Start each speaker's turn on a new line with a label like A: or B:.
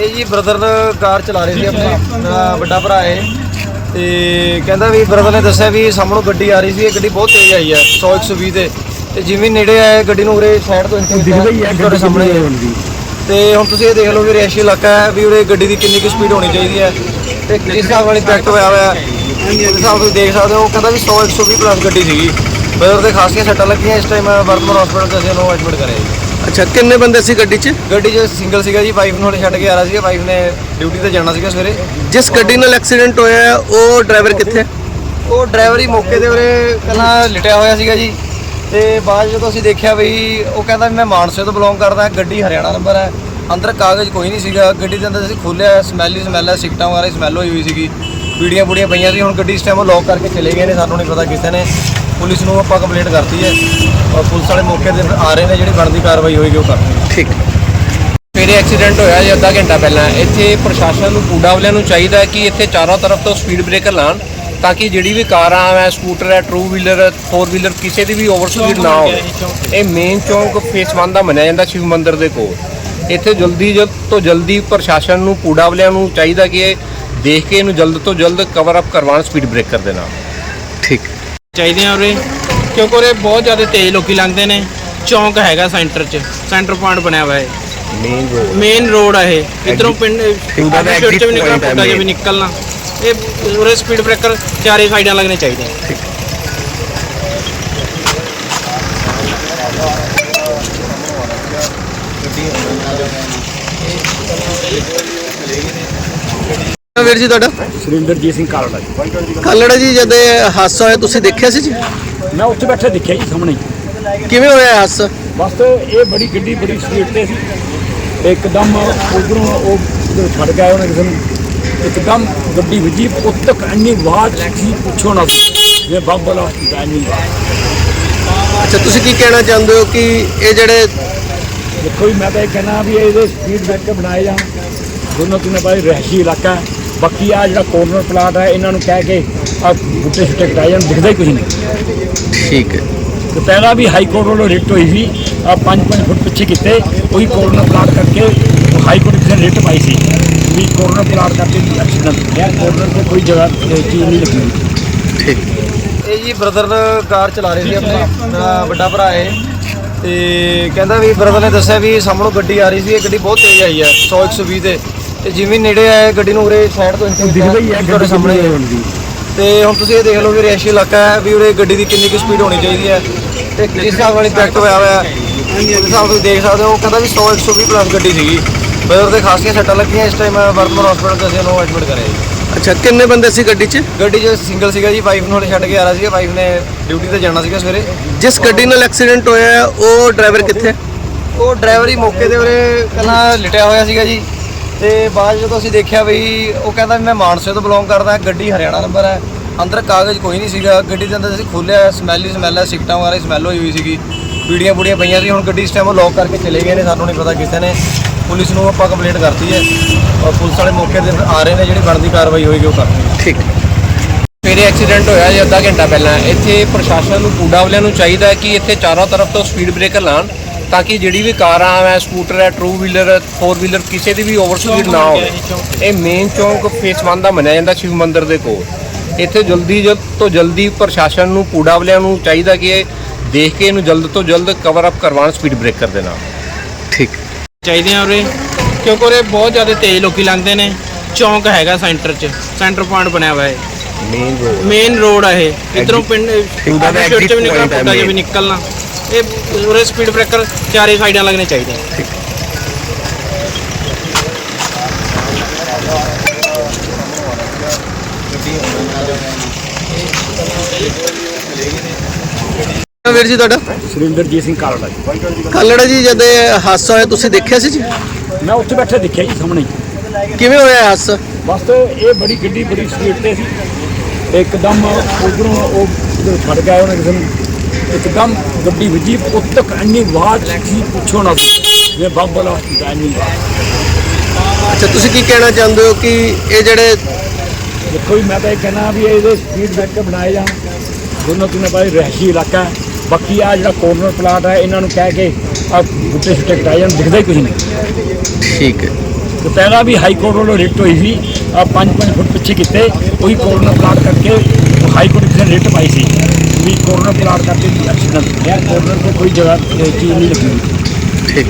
A: ਇਹ ਜੀ ਬ੍ਰਦਰ ਕਾਰ ਚਲਾ ਰਹੇ ਸੀ ਆਪਣੇ ਮੇਰਾ ਵੱਡਾ ਭਰਾ ਹੈ ਤੇ ਕਹਿੰਦਾ ਵੀ ਬ੍ਰਦਰ ਨੇ ਦੱਸਿਆ ਵੀ ਸਾਹਮਣੋਂ ਗੱਡੀ ਆ ਰਹੀ ਸੀ ਇਹ ਗੱਡੀ ਬਹੁਤ ਤੇਜ਼ ਆਈ ਹੈ 100 120 ਤੇ। ਤੇ ਜਿਵੇਂ ਨੇੜੇ ਆਏ ਗੱਡੀ ਨੂੰ ਉਰੇ ਸਾਈਡ ਤੋਂ ਦਿਖਦਾ ਹੀ ਹੈ ਤੁਹਾਡੇ ਸਾਹਮਣੇ। ਤੇ ਹੁਣ ਤੁਸੀਂ ਇਹ ਦੇਖ ਲਓ ਵੀ ਰੇਸ਼ੀ ਇਲਾਕਾ ਹੈ ਵੀ ਉਰੇ ਗੱਡੀ ਦੀ ਕਿੰਨੀ ਕੁ ਸਪੀਡ ਹੋਣੀ ਚਾਹੀਦੀ ਹੈ। ਤੇ ਕਿਸ ਹਿਸਾਬ ਨਾਲ ਇੰਪੈਕਟ ਹੋਇਆ ਹੋਇਆ ਹੈ ਇਸ ਹਿਸਾਬ ਤੁਸੀਂ ਦੇਖ ਸਕਦੇ ਹੋ ਕਹਿੰਦਾ ਵੀ 100 120 ਪਲੱਸ ਗੱਡੀ ਸੀਗੀ। ਬ੍ਰਦਰ ਦੇ ਖਾਸੀਆਂ ਸੱਟਾਂ ਲੱਗੀਆਂ ਇਸ ਟਾਈਮ ਵਰਤਮਾਨ ਹਸਪੀਟਲ 'ਚ ਅਸੀਂ ਉਹਨੂੰ ਐਡਮਿਟ ਕਰਿਆ ਜੀ।
B: ਅੱਛਾ ਕਿੰਨੇ ਬੰਦੇ ਸੀ ਗੱਡੀ 'ਚ?
A: ਗੱਡੀ 'ਚ ਸਿੰਗਲ ਸੀਗਾ ਜੀ ਵਾਈਫ ਨੂੰ ਹਲੇ ਛੱਡ ਕੇ ਆ ਰਿਹਾ ਸੀਗਾ ਵਾਈਫ ਨੇ ਡਿਊਟੀ ਤੇ ਜਾਣਾ ਸੀਗਾ ਸਵੇਰੇ।
B: ਜਿਸ ਗੱਡੀ ਨਾਲ ਐਕਸੀਡੈਂਟ ਹੋਇਆ ਹੈ, ਉਹ ਡਰਾਈਵਰ ਕਿੱਥੇ ਹੈ?
A: ਉਹ ਡਰਾਈਵਰ ਹੀ ਮੌਕੇ ਤੇ ਉਰੇ ਪਹਿਲਾਂ ਲਿਟਿਆ ਹੋਇਆ ਸੀਗਾ ਜੀ। ਤੇ ਬਾਅਦ 'ਚ ਜਦੋਂ ਅਸੀਂ ਦੇਖਿਆ ਵੀ ਉਹ ਕਹਿੰਦਾ ਵੀ ਮੈਂ ਮਾਨਸੇ ਤੋਂ ਬਿਲੋਂਗ ਕਰਦਾ ਗੱਡੀ ਹਰਿਆਣਾ ਨੰਬਰ ਹੈ। ਅੰਦਰ ਕਾਗਜ਼ ਕੋਈ ਨਹੀਂ ਸੀਗਾ ਗੱਡੀ ਦੇ ਅੰਦਰ ਅਸੀਂ ਖੋਲ੍ਹਿਆ ਸਮੈਲ ਹੀ ਸਮੈਲ ਹੈ ਸਿਗਟਾਂ ਵਗੈਰਾ ਸਮੈਲ ਹੋਈ ਹੋਈ ਸੀਗੀ। ਪੀੜੀਆਂ ਪੂੜੀਆਂ ਪਈਆਂ ਸੀ ਹੁਣ ਗੱਡੀ ਇਸ ਟਾਈਮ ਉਹ ਲੌਕ ਕਰਕੇ ਚਲੇ ਗਏ ਨੇ ਸਾਨੂੰ ਨਹੀਂ ਪਤਾ ਕਿਸੇ ਨੇ। ਪੁਲਿਸ ਨੂੰ ਆਪਾਂ ਕੰਪਲੇਂਟ ਕਰਤੀ ਹੈ ਔਰ ਪੁਲਿਸ ਵਾਲੇ ਮੌਕੇ ਤੇ ਆ ਰਹੇ ਨੇ ਜਿਹੜੀ ਬਣਦੀ ਕਾਰਵਾਈ ਹੋਏਗੀ ਉਹ ਕਰਨਗੇ।
B: ਠੀਕ।
C: ਮੇਰੇ ਐਕਸੀਡੈਂਟ ਹੋਇਆ ਜੀ ਅੱਧਾ ਘੰਟਾ ਪਹਿਲਾਂ। ਇੱਥੇ ਪ੍ਰਸ਼ਾਸਨ ਨੂੰ ਕੂੜਾ ਵਾਲਿਆਂ ਨੂੰ ਚਾਹੀਦਾ ਕਿ ਇੱਥੇ ਚਾਰੋਂ ਤਰਫ ਤੋਂ ਸਪੀਡ ਬ੍ਰੇਕਰ ਲਾਣ ਤਾਂ ਕਿ ਜਿਹੜੀ ਵੀ ਕਾਰਾਂ ਹੈ ਸਕੂਟਰ ਹੈ ਟਰੂ ਵੀਲਰ ਫੋਰ ਵੀਲਰ ਕਿਸੇ ਦੀ ਵੀ ਓਵਰ ਸਪੀਡ ਨਾ ਹੋਵੇ। ਇਹ ਮੇਨ ਚੌਂਕ ਫੇਸ 1 ਦਾ ਮੰਨਿਆ ਜਾਂਦਾ ਸ਼ਿਵ ਮੰਦਿਰ ਦੇ ਕੋਲ। ਇੱਥੇ ਜਲਦੀ ਜਲਦ ਤੋਂ ਜਲਦੀ ਪ੍ਰਸ਼ਾਸਨ ਨੂੰ ਕੂੜਾ ਵਾਲਿਆਂ ਨੂੰ ਚਾਹੀਦਾ ਕਿ ਇਹ ਦੇਖ ਕੇ ਇਹਨੂੰ ਜਲਦ ਤੋਂ ਜਲਦ ਕਵਰ ਅਪ ਕਰਵਾਉਣ ਸਪੀਡ ਬ੍ਰੇਕਰ ਦੇ ਨਾਲ।
B: ਠੀਕ।
D: ਚਾਹੀਦੇ ਆ ਉਰੇ? ਕਿਉਂਕਿ ਉਰੇ ਬਹੁਤ ਜ਼ਿਆਦਾ ਤੇਜ਼ ਲੋਕੀ ਲੰਘਦੇ ਨੇ। ਚੌਂਕ ਹੈਗਾ ਸੈਂਟਰ 'ਚ। ਸੈਂਟਰ ਪੁਆਇੰਟ ਬਣਿਆ ਹੋਇਆ ਹੈ
C: ਮੇਨ ਰੋਡ
D: ਮੇਨ ਰੋਡ ਹੈ ਇਹ। ਇਧਰੋਂ ਪਿੰਡ
B: ਉਹਦਾ ਤਾਂ
D: ਸ਼ਿਵ ਚ। ਵੀ ਨਿਕਲਣਾ ਇਹ ਉਰੇ ਸਪੀਡ ਬ੍ਰੇਕਰ ਚਾਰੇ ਸਾਈਡਾਂ ਲੱਗਣੇ ਚਾਹੀਦੇ ਆ।
B: ਵੀਰ ਜੀ ਤੁਹਾਡਾ?
E: ਸੁਰਿੰਦਰਜੀਤ ਸਿੰਘ ਕਾਲੜਾ ਜੀ।
B: ਕੱਲੜਾ ਜੀ ਜਦ ਇਹ ਹਾਦਸਾ ਹੋਇਆ ਤੁਸੀਂ ਦੇਖਿਆ ਸੀ ਜੀ?
E: ਮੈਂ ਉੱਥੇ ਬੈਠਾ ਦੇਖਿਆ ਜੀ ਸਾਹਮਣੇ।
B: ਕਿਵੇਂ ਹੋਇਆ ਹਾਦਸਾ?
E: ਬਸ ਇਹ ਬੜੀ ਗੱਡੀ ਬੜੀ ਸਪੀਡ ਤੇ ਸੀ। ਇੱਕਦਮ ਉਧਰੋਂ ਉਹ ਛੱਡ ਗਿਆ ਉਹਨੇ ਕਿਸੇ ਨੂੰ। ਇੱਕਦਮ ਗੱਡੀ ਵੱਜੀ। ਉੱਤ ਤੱਕ ਇੰਨੀ ਆਵਾਜ਼ ਸੀ ਪੁੱਛੋ ਨਾ ਇਹ ਬੰਬਲਾ ਇੰਨੀ
B: ਅੱਛਾ ਤੁਸੀਂ ਕੀ ਕਹਿਣਾ ਚਾਹੁੰਦੇ ਹੋ ਕਿ ਇਹ ਜਿਹੜੇ
E: ਦੇਖੋ ਮੈਂ ਤਾਂ ਇਹ ਕਹਿਣਾ ਵੀ ਇਹਦੇ ਸਪੀਡ ਬ੍ਰੇਕਰ ਬਣਾਏ ਜਾਣ। ਦੋਨੋਂ ਤਿੰਨੇ ਬਾਈ ਰਹਿਸ਼ੀ ਇਲਾਕਾ ਹੈ। ਬਾਕੀ ਆ ਜਿਹੜਾ ਕੋਰਨਰ ਪਲਾਟ ਹੈ ਇਹਨਾਂ ਨੂੰ ਕਹਿ ਕੇ ਆ ਬੁੱਟੇ ਛੁੱਟੇ ਕਟਾਏ ਜਾਣ ਦਿਖਦਾ ਹੀ ਕੁਝ ਨਹੀਂ।
B: ਠੀਕ ਹੈ।
E: ਤੇ ਪਹਿਲਾਂ ਵੀ ਹਾਈ ਕੋਰਟ ਵੱਲੋਂ ਰਿਟ ਹੋਈ ਸੀ ਆ 5-5 ਫੁੱਟ ਪਿੱਛੇ ਕੀਤੇ ਉਹੀ ਕੋਰਨਰ ਪਲਾਟ ਕਰਕੇ ਹਾਈ ਕੋਰਟ ਕਿਸੇ ਨੇ ਰਿਟ ਪਾਈ ਸੀ। ਵੀ ਕੋਰਨਰ ਪਲਾਟ ਕਰਕੇ ਐਕਸੀਡੈਂਟ ਯਾਰ ਕੋਰਨਰ ਤੇ ਕੋਈ ਜਗ੍ਹਾ ਚੀਜ਼ ਨਹੀਂ ਲੱਗੀ
B: ਠੀਕ।
A: ਇਹ ਜੀ ਬ੍ਰਦਰ ਕਾਰ ਚਲਾ ਰਹੇ ਸੀ ਆਪਣੇ ਮੇਰਾ ਵੱਡਾ ਭਰਾ ਹੈ ਤੇ ਕਹਿੰਦਾ ਵੀ ਬ੍ਰਦਰ ਨੇ ਦੱਸਿਆ ਵੀ ਸਾਹਮਣੋਂ ਗੱਡੀ ਆ ਰਹੀ ਸੀ ਇਹ ਗੱਡੀ ਬਹੁਤ ਤੇਜ਼ ਆਈ ਹੈ 100 120 ਤੇ। ਤੇ ਜਿਵੇਂ ਨੇੜੇ ਆਏ ਗੱਡੀ ਨੂੰ ਉਰੇ ਸਾਈਡ ਤੋਂ
E: ਦਿਖਦਾ ਹੀ ਹੈ
A: ਤੁਹਾਡੇ ਸਾਹਮਣੇ ਹੀ ਹੈ। ਤੇ ਹੁਣ ਤੁਸੀਂ ਇਹ ਦੇਖ ਲਓ ਵੀ ਰੇਸ਼ੀ ਇਲਾਕਾ ਹੈ ਵੀ ਉਰੇ ਗੱਡੀ ਦੀ ਕਿੰਨੀ ਕੁ ਸਪੀਡ ਹੋਣੀ ਚਾਹੀਦੀ ਹੈ। ਤੇ ਕਿਸ ਹਿਸਾਬ ਨਾਲ ਇੰਪੈਕਟ ਹੋਇਆ ਹੋਇਆ ਹੈ ਇਸ ਹਿਸਾਬ ਤੁਸੀਂ ਦੇਖ ਸਕਦੇ ਹੋ ਉਹ ਕਹਿੰਦਾ ਵੀ 100 120 ਪਲੱਸ ਗੱਡੀ ਸੀਗੀ। ਬ੍ਰਦਰ ਦੇ ਖਾਸੀਆਂ ਸੱਟਾਂ ਲੱਗੀਆਂ ਇਸ ਟਾਈਮ ਵਰਤਮਾਨ ਹਸਪੀਟਲ 'ਚ ਅਸੀਂ ਉਹਨੂੰ ਐਡਮਿਟ ਕਰਿਆ ਜੀ।
B: ਅੱਛਾ ਕਿੰਨੇ ਬੰਦੇ ਸੀ ਗੱਡੀ 'ਚ?
A: ਗੱਡੀ 'ਚ ਸਿੰਗਲ ਸੀਗਾ ਜੀ ਵਾਈਫ ਨੂੰ ਹਲੇ ਛੱਡ ਕੇ ਆ ਰਿਹਾ ਸੀਗਾ ਵਾਈਫ ਨੇ ਡਿਊਟੀ ਤੇ ਜਾਣਾ ਸੀਗਾ ਸਵੇਰੇ।
B: ਜਿਸ ਗੱਡੀ ਨਾਲ ਐਕਸੀਡੈਂਟ ਹੋਇਆ ਹੈ, ਉਹ ਡਰਾਈਵਰ ਕਿੱਥੇ? ਹੈ?
A: ਉਹ ਡਰਾਈਵਰ ਹੀ ਮੌਕੇ ਤੇ ਉਰੇ ਪਹਿਲਾਂ ਲਿਟਿਆ ਹੋਇਆ ਸੀਗਾ ਜੀ। ਤੇ ਬਾਅਦ ਜਦੋਂ ਅਸੀਂ ਦੇਖਿਆ ਵੀ ਉਹ ਕਹਿੰਦਾ ਵੀ ਮੈਂ ਮਾਨਸੇ ਤੋਂ ਬਿਲੋਂਗ ਕਰਦਾ ਗੱਡੀ ਹਰਿਆਣਾ ਨੰਬਰ ਹੈ। ਅੰਦਰ ਕਾਗਜ਼ ਕੋਈ ਨਹੀਂ ਸੀਗਾ। ਗੱਡੀ ਦੇ ਅੰਦਰ ਅਸੀਂ ਖੋਲ੍ਹਿਆ ਸਮੈਲ ਹੀ ਸਮੈਲ ਹੈ ਸਿਗਟਾਂ ਵਗੈਰਾ ਦੀ ਸਮੈਲ ਹੋਈ ਹੋਈ ਸੀਗੀ। ਪੀੜੀਆਂ ਪੂੜੀਆਂ ਪਈਆਂ ਸੀ ਹੁਣ ਗੱਡੀ ਇਸ ਟਾਈਮ ਉਹ ਲੌਕ ਕਰਕੇ ਚਲੇ ਗਏ ਨੇ ਸਾਨੂੰ ਨਹੀਂ ਪਤਾ ਕਿਸੇ ਨੇ। ਪੁਲਿਸ ਨੂੰ ਆਪਾਂ ਕੰਪਲੇਂਟ ਕਰਤੀ ਹੈ। ਔਰ ਪੁਲਿਸ ਵਾਲੇ ਮੌਕੇ ਤੇ ਆ ਰਹੇ ਨੇ ਜਿਹੜੀ ਬਣਦੀ ਕਾਰਵਾਈ ਹੋਏਗੀ ਉਹ ਕਰਨਗੇ।
B: ਠੀਕ।
C: ਮੇਰੇ ਐਕਸੀਡੈਂਟ ਹੋਇਆ ਜੀ ਅੱਧਾ ਘੰਟਾ ਪਹਿਲਾਂ। ਇੱਥੇ ਪ੍ਰਸ਼ਾਸਨ ਨੂੰ ਕੂੜਾ ਵਾਲਿਆਂ ਨੂੰ ਚਾਹੀਦਾ ਹੈ ਕਿ ਇੱਥੇ ਚਾਰੋਂ ਤਰਫ ਤੋਂ ਸਪੀਡ ਬ੍ਰੇਕਰ ਲਾਣ ਤਾਂ ਕਿ ਜਿਹੜੀ ਵੀ ਕਾਰਾਂ ਹੈ ਸਕੂਟਰ ਹੈ ਟਰੂ ਵੀਲਰ ਫੋਰ ਵੀਲਰ ਕਿਸੇ ਦੀ ਵੀ ਓਵਰ ਸਪੀਡ ਨਾ ਹੋਵੇ। ਇਹ ਮੇਨ ਚੌਂਕ ਫੇਸ 1 ਦਾ ਮੰਨਿਆ ਜਾਂਦਾ ਸ਼ਿਵ ਮੰਦਿਰ ਦੇ ਕੋਲ। ਇੱਥੇ ਜਲਦੀ ਜਲਦ ਤੋਂ ਜਲਦੀ ਪ੍ਰਸ਼ਾਸਨ ਨੂੰ ਕੂੜਾ ਵਾਲਿਆਂ ਨੂੰ ਚਾਹੀਦਾ ਕਿ ਇਹ ਦੇਖ ਕੇ ਇਹਨੂੰ ਜਲਦ ਤੋਂ ਜਲਦ ਕਵਰ ਅਪ ਕਰਵਾਉਣ ਸਪੀਡ ਬ੍ਰੇਕਰ ਦੇ ਨਾਲ।
B: ਠੀਕ।
D: ਚਾਹੀਦੇ ਆ ਉਰੇ? ਕਿਉਂਕਿ ਉਰੇ ਬਹੁਤ ਜ਼ਿਆਦਾ ਤੇਜ਼ ਲੋਕੀ ਲੰਘਦੇ ਨੇ। ਚੌਂਕ ਹੈਗਾ ਸੈਂਟਰ 'ਚ। ਸੈਂਟਰ ਪੁਆਇੰਟ ਬਣਿਆ ਹੋਇਆ ਹੈ
C: ਮੇਨ ਰੋਡ
D: ਮੇਨ ਰੋਡ ਹੈ ਇਹ। ਇਧਰੋਂ ਪਿੰਡ
B: ਤਾਂ
D: ਸ਼ਿਵ ਚ ਵੀ ਨਿਕਲਣਾ ਪੁੱਟਾ ਚ ਵੀ। ਨਿਕਲਣਾ। ਇਹ ਉਰੇ ਸਪੀਡ ਬ੍ਰੇਕਰ ਚਾਰੇ ਸਾਈਡਾਂ ਲੱਗਣੇ ਚਾਹੀਦੇ ਆ।
B: ਵੀਰ ਜੀ ਤੁਹਾਡਾ?
E: ਸੁਰਿੰਦਰਜੀਤ ਸਿੰਘ ਕਾਲੜਾ ਜੀ।
B: ਕੱਲੜਾ ਜੀ ਜਦ ਇਹ ਹਾਦਸਾ ਹੋਇਆ ਤੁਸੀਂ ਦੇਖਿਆ ਸੀ ਜੀ?
E: ਮੈਂ ਉੱਥੇ ਬੈਠਾ ਦੇਖਿਆ ਜੀ ਸਾਹਮਣੇ।
B: ਕਿਵੇਂ ਹੋਇਆ ਹਾਦਸਾ?
E: ਬਸ ਇਹ ਬੜੀ ਗੱਡੀ ਬੜੀ ਸਪੀਡ ਤੇ ਸੀ। ਇੱਕਦਮ ਉਧਰੋਂ ਉਹ ਛੱਡ ਗਿਆ ਉਹਨੇ ਕਿਸੇ ਨੂੰ। ਇੱਕਦਮ ਗੱਡੀ ਵੱਜੀ ਉੱਤ ਤੱਕ ਇੰਨੀ ਆਵਾਜ਼ ਸੀ ਪੁੱਛੋ ਨਾ ਇਹ ਬੰਬਲਾ ਇੰਨੀ
B: ਅੱਛਾ ਤੁਸੀਂ ਕੀ ਕਹਿਣਾ ਚਾਹੁੰਦੇ ਹੋ ਕਿ ਇਹ ਜਿਹੜੇ
E: ਦੇਖੋ ਜੀ ਮੈਂ ਤਾਂ ਇਹ ਕਹਿਣਾ ਵੀ ਇਹਦੇ ਸਪੀਡ ਬ੍ਰੇਕਰ ਬਣਾਏ ਜਾਣ। ਦੋਨੋਂ ਤਿੰਨੇ ਬਾਈ ਰਹਿਸ਼ੀ ਇਲਾਕਾ ਹੈ। ਬਾਕੀ ਆ ਜਿਹੜਾ ਕੋਰਨਰ ਪਲਾਟ ਹੈ ਇਹਨਾਂ ਨੂੰ ਕਹਿ ਕੇ ਆ ਬੁੱਟੇ ਛੁੱਟੇ ਕਟਾਏ ਜਾਣ ਦਿਖਦਾ ਹੀ ਕੁਝ ਨਹੀਂ।
B: ਠੀਕ ਹੈ।
E: ਤੇ ਪਹਿਲਾਂ ਵੀ ਹਾਈ ਕੋਰਟ ਵੱਲੋਂ ਰਿਟ ਹੋਈ ਸੀ ਆ 5-5 ਫੁੱਟ ਪਿੱਛੇ ਕੀਤੇ, ਉਹੀ ਕੋਰਨਰ ਪਲਾਟ ਕਰਕੇ ਹਾਈ ਕੋਰਟ ਕਿਸੇ ਨੇ ਰਿਟ ਪਾਈ ਸੀ। ਵੀ ਕੋਰਨਰ ਪਲਾਟ ਕਰਕੇ ਐਕਸੀਡੈਂਟ ਹੋਇਆ ਕੋਰਨਰ ਤੇ ਕੋਈ ਜਗ੍ਹਾ ਚੀਜ਼ ਨਹੀਂ ਲੱਗੀ।
B: ਠੀਕ।